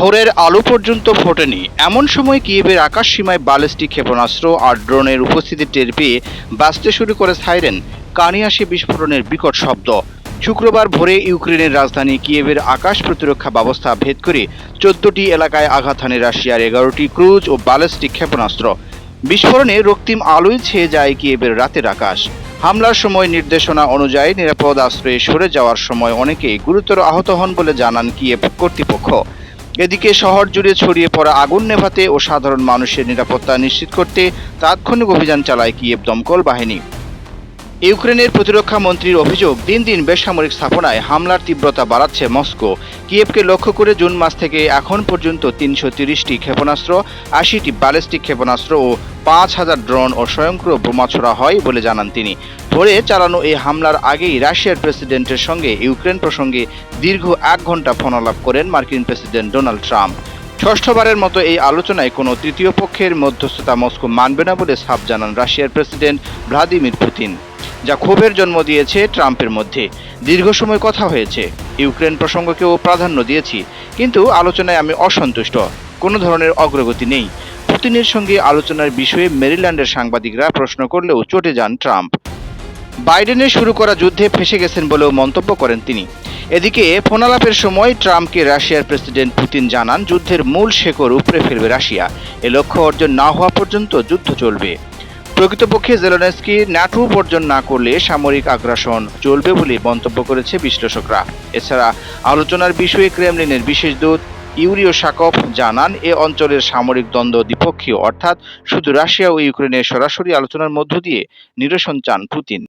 ভোরের আলো পর্যন্ত ফোটেনি। এমন সময় কিয়েভের আকাশ সীমায় ব্যালিস্টিক ক্ষেপণাস্ত্র আর ড্রোনের উপস্থিতি টের পেয়ে বাঁচতে শুরু করে সাইরেন। কানে আসে বিস্ফোরণের বিকট শব্দ। শুক্রবার ভোরে ইউক্রেনের রাজধানী কিয়েভের আকাশ প্রতিরক্ষা ব্যবস্থা ভেদ করে চোদ্দটি এলাকায় আঘাত হানে রাশিয়ার এগারোটি ক্রুজ ও ব্যালিস্টিক ক্ষেপণাস্ত্র। বিস্ফোরণে রক্তিম আলোয় ছেয়ে যায় কিয়েভের রাতের আকাশ। হামলার সময় নির্দেশনা অনুযায়ী নিরাপদ আশ্রয়ে সরে যাওয়ার সময় অনেকেই গুরুতর আহত হন বলে জানান কিয়েভ কর্তৃপক্ষ। এদিকে শহর জুড়ে ছড়িয়ে পড়া আগুন নেভাতে ও সাধারণ মানুষের নিরাপত্তা নিশ্চিত করতে তাৎক্ষণিক অভিযান চালায় কিয়েভ দমকল বাহিনী। ইউক্রেনের প্রতিরক্ষা মন্ত্রীর অভিযোগ, দিন দিন বেসামরিক স্থাপনায় হামলার তীব্রতা বাড়াচ্ছে মস্কো। কিয়েভকে লক্ষ্য করে জুন মাস থেকে এখন পর্যন্ত তিনশো তিরিশটি ক্ষেপণাস্ত্র, আশিটি ব্যালিস্টিক ক্ষেপণাস্ত্র ও পাঁচ হাজার ড্রোন ও স্বয়ংক্রিয় বোমা ছোড়া হয় বলে জানান তিনি। ভোরে চালানো এই হামলার আগেই রাশিয়ার প্রেসিডেন্টের সঙ্গে ইউক্রেন প্রসঙ্গে দীর্ঘ এক ঘণ্টা ফোনালাপ করেন মার্কিন প্রেসিডেন্ট ডোনাল্ড ট্রাম্প। ষষ্ঠবারের মতো এই আলোচনায় কোনো তৃতীয় পক্ষের মধ্যস্থতা মস্কো মানবে না বলে সাফ জানান রাশিয়ার প্রেসিডেন্ট ভ্লাদিমির পুতিন। যা ক্ষোভের জন্ম দিয়েছে ট্রাম্পের মধ্যে। দীর্ঘ সময় কথা হয়েছে। ইউক্রেন প্রসঙ্গকেও প্রাধান্য দিয়েছি। কিন্তু আলোচনায় আমি অসন্তুষ্ট। কোনো ধরনের অগ্রগতি নেই। পুতিনের সঙ্গে আলোচনার বিষয়ে মেরিল্যান্ডের সাংবাদিকরা প্রশ্ন করলেও চটে যান ট্রাম্প। বাইডেনের শুরু করা যুদ্ধে ফেসে গেছেন বলেও মন্তব্য করেন তিনি। এদিকে, ফোনালাপের সময় ট্রাম্পকে রাশিয়ার প্রেসিডেন্ট পুতিন জানান, যুদ্ধের মূল শেকড় উপড়ে ফেলবে রাশিয়া। এ লক্ষ্য অর্জন না হওয়া পর্যন্ত যুদ্ধ চলবে। প্রকৃতপক্ষে জেলোনেস্কি ন্যাটো বর্জন না করলে সামরিক আগ্রাসন চলবে বলে মন্তব্য করেছে বিশ্লেষকরা। এছাড়া আলোচনার বিষয়ে ক্রেমলিনের বিশেষ দূত ইউরিও সাকফ জানান, এ অঞ্চলের সামরিক দ্বন্দ্ব দ্বিপক্ষীয়, অর্থাৎ শুধু রাশিয়া ও ইউক্রেনের সরাসরি আলোচনার মধ্য দিয়ে নিরসন চান পুতিন।